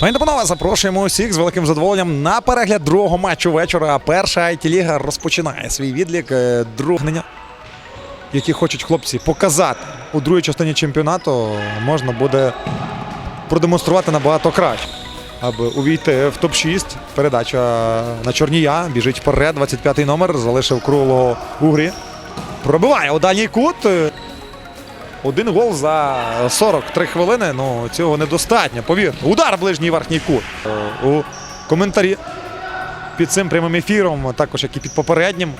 Пані та запрошуємо усіх з великим задоволенням на перегляд другого матчу вечора. Перша it ліга розпочинає свій відлік е, другнення, які хочуть хлопці показати у другій частині чемпіонату, можна буде продемонструвати набагато краще. Аби увійти в топ-6, передача на Чорнія. Біжить вперед. 25-й номер. Залишив круглого у грі. Пробиває у дальній кут. Один гол за 43 хвилини. Ну цього недостатньо. Повірте. Удар ближній верхній кут. Е, У коментарі під цим прямим ефіром, також як і під попереднім.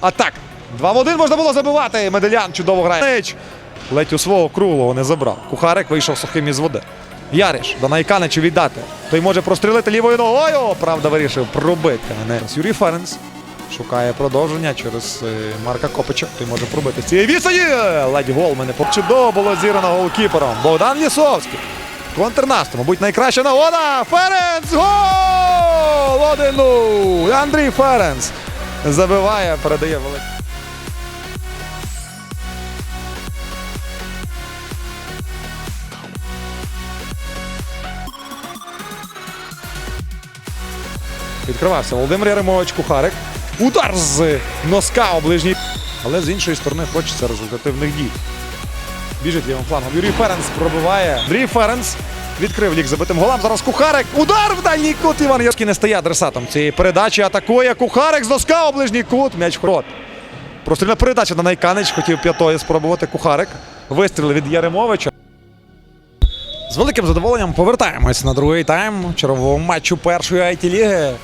А так, 2 в 1 можна було забивати. Меделян чудово грає. Ледь у свого круглого не забрав. Кухарик вийшов сухим із води. Яриш до Найканичу віддати. Той може прострілити лівою ногою. Правда, вирішив пробити. Юрій Ференц шукає продовження через е, Марка Копича. Той може пробити з цієї відстані. Ледь гол мене чудово було зірано голкіпером. Богдан Лісовський. Контрнаступ, мабуть, найкраща нагода. Ференц! Гол! 1-0. Андрій Ференц забиває, передає великий. Відкривався Володимир Яремович Кухарик. Удар з носка у ближній. Але з іншої сторони хочеться результативних дій. Біжить лівим флангом. Юрій Ференц пробиває. Андрій Ференц відкрив лік забитим голам. Зараз Кухарик. Удар в дальній кут. Іван Яський не стає адресатом цієї передачі. Атакує Кухарик з носка у ближній кут. М'яч ход. Прострільна передача на Найканич. Хотів п'ятої спробувати Кухарик. Вистріли від Яремовича. З великим задоволенням повертаємось на другий тайм чергового матчу першої it ліги.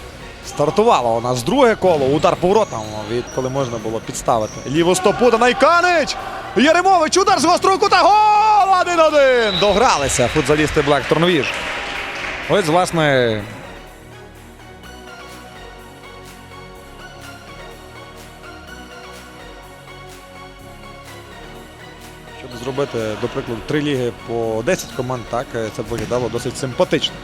Стартувало у нас друге коло. Удар поворотом, від коли можна було підставити. Ліву стопу та Найканич. Яремович, удар з гострого кута. Гол! 1-1. Догралися футзалісти Блек Торнвіж. Ось, власне. Щоб зробити, до прикладу, три ліги по 10 команд, так е, це виглядало досить симпатично.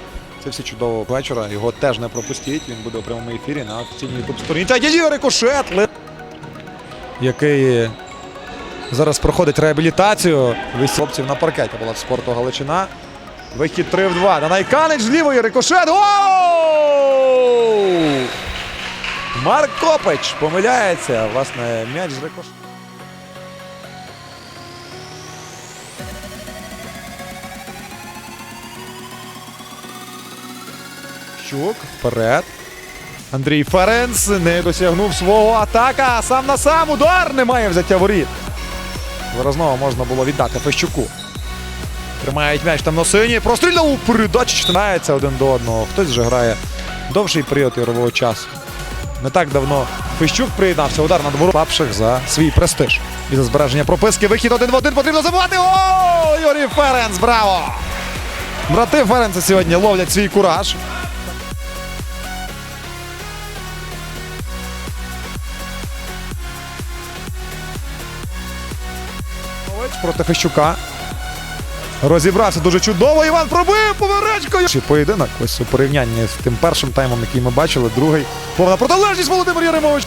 Це всі чудового вечора. Його теж не пропустіть. Він буде у прямому ефірі на офіційній ютуб сторінці. Та є рикошет, який зараз проходить реабілітацію. Вісім хлопців на паркеті була в спорту Галичина. Вихід 3 в 2. Данайканич з лівої рикошет. Гол! Марк Копич помиляється. Власне, м'яч з рикошетом. Щук вперед. Андрій Ференц не досягнув свого атака. Сам на сам удар немає взяття воріт. Виразного можна було віддати Фещуку. Тримають м'яч там на сині. Прострільно у передачі починається один до одного. Хтось вже грає довший період ігрового часу. Не так давно Фещук приєднався. Удар над ворот слабших за свій престиж. І за збереження прописки. Вихід один в один потрібно забувати. О! Юрій Ференц! Браво! Брати Ференца сьогодні ловлять свій кураж. Проти Фещука. Розібрався дуже чудово. Іван пробив поверечкою. Чи поєдинок ось у порівнянні з тим першим таймом, який ми бачили, другий. Повна протилежність Володимир Яремович.